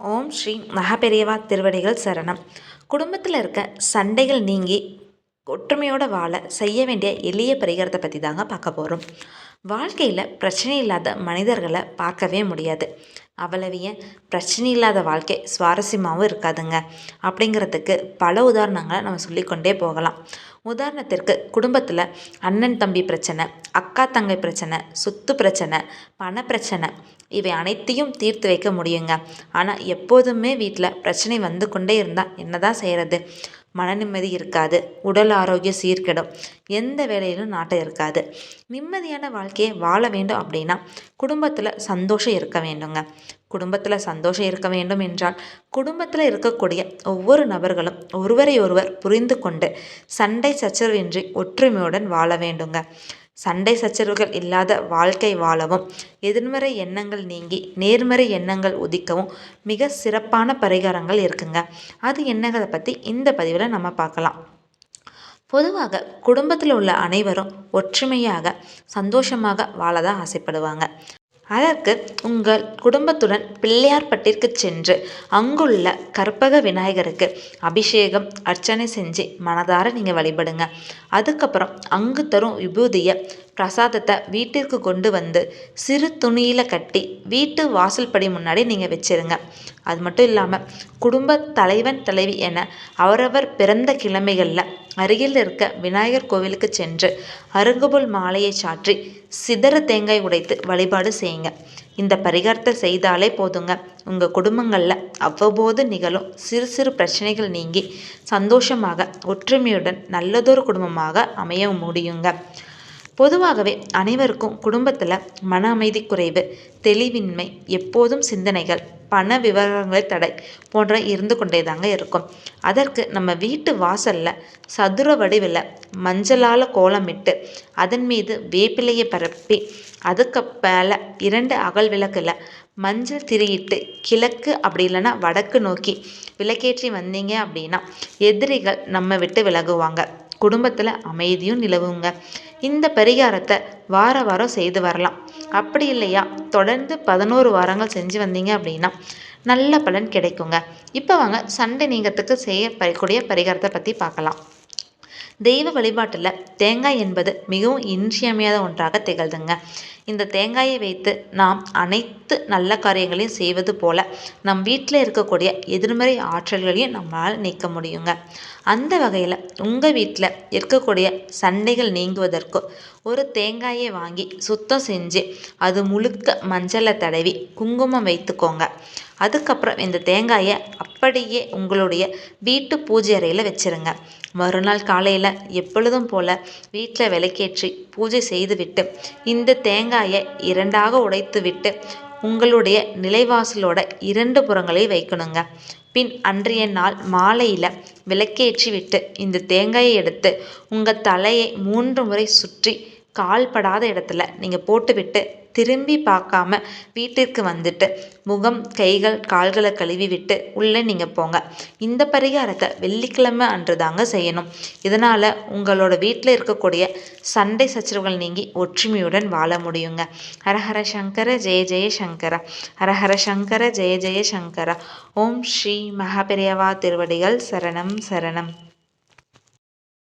ஓம் ஸ்ரீ மகாபெரியவா திருவடிகள் சரணம். குடும்பத்தில் இருக்க சண்டைகள் நீங்கி ஒற்றுமையோட வாழ செய்ய வேண்டிய எளிய பரிகாரத்தை பற்றி தாங்க பார்க்க போகிறோம் வாழ்க்கையில் பிரச்சனை இல்லாத மனிதர்களை பார்க்கவே முடியாது. அவ்வளவிய பிரச்சனை இல்லாத வாழ்க்கை சுவாரஸ்யமாகவும் இருக்காதுங்க. அப்படிங்கிறதுக்கு பல உதாரணங்களை நம்ம சொல்லிக்கொண்டே போகலாம். உதாரணத்திற்கு குடும்பத்தில் அண்ணன் தம்பி பிரச்சனை அக்கா தங்கை பிரச்சனை சொத்து பிரச்சனை பண பிரச்சனை இவை அனைத்தையும் தீர்த்து வைக்க முடியுங்க. ஆனால் எப்போதுமே வீட்டில் பிரச்சனை வந்து கொண்டே இருந்தால் என்ன தான் செய்கிறது மன நிம்மதி இருக்காது. உடல் ஆரோக்கியம் சீர்கெடும். எந்த வேலையிலும் நாட்டம் இருக்காது. நிம்மதியான வாழ்க்கையை வாழ வேண்டும் அப்படின்னா குடும்பத்தில் சந்தோஷம் இருக்க வேண்டுங்க. குடும்பத்தில் சந்தோஷம் இருக்க வேண்டும் என்றால் குடும்பத்தில் இருக்கக்கூடிய ஒவ்வொரு நபர்களும் ஒருவரை ஒருவர் புரிந்து கொண்டு சண்டை சச்சரவின்றி ஒற்றுமையுடன் வாழ வேண்டுங்க. சண்டை சச்சரவுகள் இல்லாத வாழ்க்கை வாழவும். எதிர்மறை எண்ணங்கள் நீங்கி நேர்மறை எண்ணங்கள் உதிக்கவும் மிக சிறப்பான பரிகாரங்கள் இருக்குங்க. அது என்னங்கிறத பற்றி இந்த பதிவில் நம்ம பார்க்கலாம். பொதுவாக குடும்பத்தில் உள்ள அனைவரும் ஒற்றுமையாக சந்தோஷமாக வாழ தான் ஆசைப்படுவாங்க. அதற்கு உங்கள் குடும்பத்துடன் பிள்ளையார்பட்டிற்கு சென்று அங்குள்ள கற்பக விநாயகருக்கு அபிஷேகம் அர்ச்சனை செஞ்சு மனதார நீங்கள் வழிபடுங்க. அதுக்கப்புறம் அங்கு தரும் விபூதியை பிரசாதத்தை வீட்டிற்கு கொண்டு வந்து சிறு துணியில் கட்டி வீட்டு வாசல்படி முன்னாடி நீங்கள் வச்சுருங்க. அது மட்டும் இல்லாமல் குடும்ப தலைவன் தலைவி என அவரவர் பிறந்த கிழமைகளில் அருகில் இருக்க விநாயகர் கோவிலுக்கு சென்று அருங்குபுல் மாலையை சாற்றி சிதற தேங்காய் உடைத்து வழிபாடு செய்யுங்க. இந்த பரிகாரத்தை செய்தாலே போதுங்க. உங்கள் குடும்பங்களில் அவ்வப்போது நிகழும் சிறு சிறு பிரச்சனைகள் நீங்கி சந்தோஷமாக ஒற்றுமையுடன் நல்லதொரு குடும்பமாக அமைய முடியுங்க. பொதுவாகவே அனைவருக்கும் குடும்பத்தில் மன அமைதி குறைவு தெளிவின்மை எப்போதும் சிந்தனைகள் பண விவகாரங்கள் தடை போன்ற இருந்து கொண்டே தாங்க இருக்கும். அதற்கு நம்ம வீட்டு வாசலில் சதுர வடிவில் மஞ்சளால் கோலமிட்டு அதன் மீது வேப்பிலையை பரப்பி அதுக்கு மேலே இரண்டு அகல் விளக்கில் மஞ்சள் திரியிட்டு கிழக்கு அப்படி இல்லைன்னா வடக்கு நோக்கி விளக்கேற்றி வந்தீங்க அப்படின்னா எதிரிகள் நம்ம விட்டு விலகுவாங்க. குடும்பத்தில் அமைதியும் நிலவுங்க. இந்த பரிகாரத்தை வார வாரம் செய்து வரலாம். அப்படி இல்லையா? தொடர்ந்து பதினோரு வாரங்கள் செஞ்சு வந்தீங்க அப்படின்னா நல்ல பலன் கிடைக்குங்க. இப்போ வாங்க சண்டை நீங்கத்துக்கு செய்யக்கூடிய பரிகாரத்தை பற்றி பார்க்கலாம். தெய்வ வழிபாட்டில் தேங்காய் என்பது மிகவும் இன்றியமையாத ஒன்றாக திகழ்துங்க. இந்த தேங்காயை வைத்து நாம் அனைத்து நல்ல காரியங்களையும் செய்வது போல நம் வீட்டில் இருக்கக்கூடிய எதிர்மறை ஆற்றல்களையும் நம்மளால் நீக்க முடியுங்க. அந்த வகையில் உங்கள் வீட்டில் இருக்கக்கூடிய சண்டைகள் நீங்குவதற்கு ஒரு தேங்காயை வாங்கி சுத்தம் செஞ்சு அது முழுக்க மஞ்சளை தடவி குங்குமம் வைத்துக்கோங்க. அதுக்கப்புறம் இந்த தேங்காயை அப்படியே உங்களுடைய வீட்டு பூஜை அறையில் வச்சுருங்க. மறுநாள் காலையில் எப்பொழுதும் போல் வீட்டில் விளக்கேற்றி பூஜை செய்துவிட்டு இந்த தேங்காயை இரண்டாக உடைத்து விட்டு உங்களுடைய நிலைவாசலோட இரண்டு புறங்களை வைக்கணுங்க. பின் அன்றைய நாள் மாலையில் விளக்கேற்றி விட்டு இந்த தேங்காயை எடுத்து உங்கள் தலையை மூன்று முறை சுற்றி கால்படாத இடத்துல நீங்கள் போட்டுவிட்டு திரும்பி பார்க்காம வீட்டிற்கு வந்துட்டு முகம் கைகள் கால்களை கழுவி விட்டு உள்ளே நீங்கள் போங்க. இந்த பரிகாரத்தை வெள்ளிக்கிழமை அன்று தாங்க செய்யணும். இதனால் உங்களோட வீட்டில் இருக்கக்கூடிய சண்டை சச்சரவுகள் நீங்கி ஒற்றுமையுடன் வாழ முடியுங்க. ஹரஹர சங்கர ஜெய ஜெய சங்கர. ஹரஹர சங்கர ஜெய ஜெய சங்கர. ஓம் ஸ்ரீ மகாபெரியவா திருவடிகள் சரணம் சரணம்.